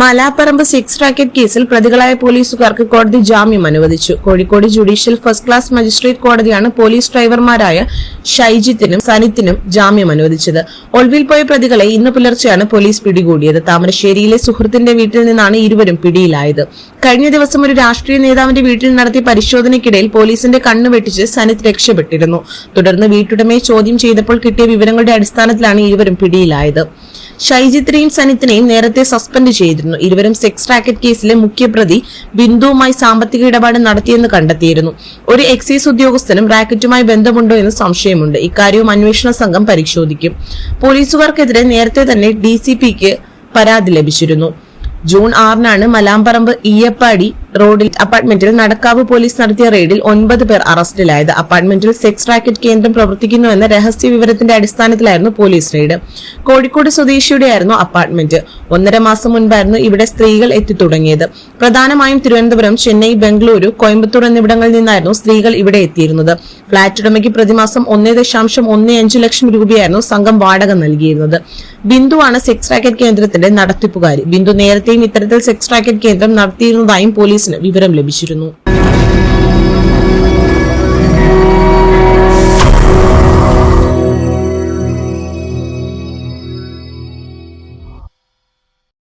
Malaparamba six racket കേസിൽ പ്രതികളായ പോലീസുകാർക്ക് കോടതി ജാമ്യം അനുവദിച്ചു. Kozhikode judicial first class magistrate കോടതിയാണ് പോലീസ് ഡ്രൈവർമാരായ ഷൈജിത്തിനും സനിത്തിനും ജാമ്യം അനുവദിച്ചത്. ഒളിവിൽ പോയ പ്രതികളെ ഇന്ന് പുലർച്ചെയാണ് പോലീസ് പിടികൂടിയത്. താമരശ്ശേരിയിലെ സുഹൃത്തിന്റെ വീട്ടിൽ നിന്നാണ് ഇരുവരും പിടിയിലായത്. കഴിഞ്ഞ ദിവസം ഒരു രാഷ്ട്രീയ നേതാവിന്റെ വീട്ടിൽ നടത്തിയ പരിശോധനയ്ക്കിടയിൽ പോലീസിന്റെ കണ്ണു വെട്ടിച്ച് സനിത് രക്ഷപ്പെട്ടിരുന്നു. തുടർന്ന് വീട്ടുടമയെ ചോദ്യം ചെയ്തപ്പോൾ കിട്ടിയ വിവരങ്ങളുടെ അടിസ്ഥാനത്തിലാണ് ഇരുവരും പിടിയിലായത്. ഷൈജിത്തിനെയും സനിത്തിനെയും നേരത്തെ സസ്പെൻഡ് ചെയ്തിരുന്നു. ഇരുവരും സെക്സ് റാക്കറ്റ് കേസിലെ മുഖ്യപ്രതി ബിന്ദുവുമായി സാമ്പത്തിക ഇടപാട് നടത്തിയെന്ന് കണ്ടെത്തിയിരുന്നു. ഒരു എക്സൈസ് ഉദ്യോഗസ്ഥനും റാക്കറ്റുമായി ബന്ധമുണ്ടോ എന്ന് സംശയമുണ്ട്. ഇക്കാര്യവും അന്വേഷണ സംഘം പരിശോധിക്കും. പോലീസുകാർക്കെതിരെ നേരത്തെ തന്നെ ഡി പരാതി ലഭിച്ചിരുന്നു. ജൂൺ ആറിനാണ് മലാമ്പറമ്പ് ഈയപ്പാടി റോഡിൽ അപ്പാർട്ട്മെന്റിൽ നടക്കാവ് പോലീസ് നടത്തിയ റെയ്ഡിൽ ഒൻപത് പേർ അറസ്റ്റിലായത്. അപ്പാർട്ട്മെന്റിൽ സെക്സ് റാക്കറ്റ് കേന്ദ്രം പ്രവർത്തിക്കുന്നുവെന്ന രഹസ്യ വിവരത്തിന്റെ അടിസ്ഥാനത്തിലായിരുന്നു പോലീസ് റെയ്ഡ്. കോഴിക്കോട് സ്വദേശിയുടെയായിരുന്നു അപ്പാർട്ട്മെന്റ്. ഒന്നര മാസം മുൻപായിരുന്നു ഇവിടെ സ്ത്രീകൾ എത്തിത്തുടങ്ങിയത് പ്രധാനമായും തിരുവനന്തപുരം ചെന്നൈ ബംഗളൂരു കോയമ്പത്തൂർ എന്നിവിടങ്ങളിൽ നിന്നായിരുന്നു സ്ത്രീകൾ ഇവിടെ എത്തിയിരുന്നത്. ഫ്ളാറ്റ് ഉടമയ്ക്ക് പ്രതിമാസം ഒന്നേ ദശാംശം ഒന്നേ അഞ്ച് ലക്ഷം രൂപയായിരുന്നു സംഘം വാടക നൽകിയിരുന്നത്. ബിന്ദുവാണ് സെക്സ് റാക്കറ്റ് കേന്ദ്രത്തിന്റെ നടത്തിപ്പുകാരി. ബിന്ദു നേരത്തെയും ഇത്തരത്തിൽ സെക്സ് റാക്കറ്റ് കേന്ദ്രം നടത്തിയിരുന്നതായും പോലീസിന് വിവരം ലഭിച്ചിരുന്നു.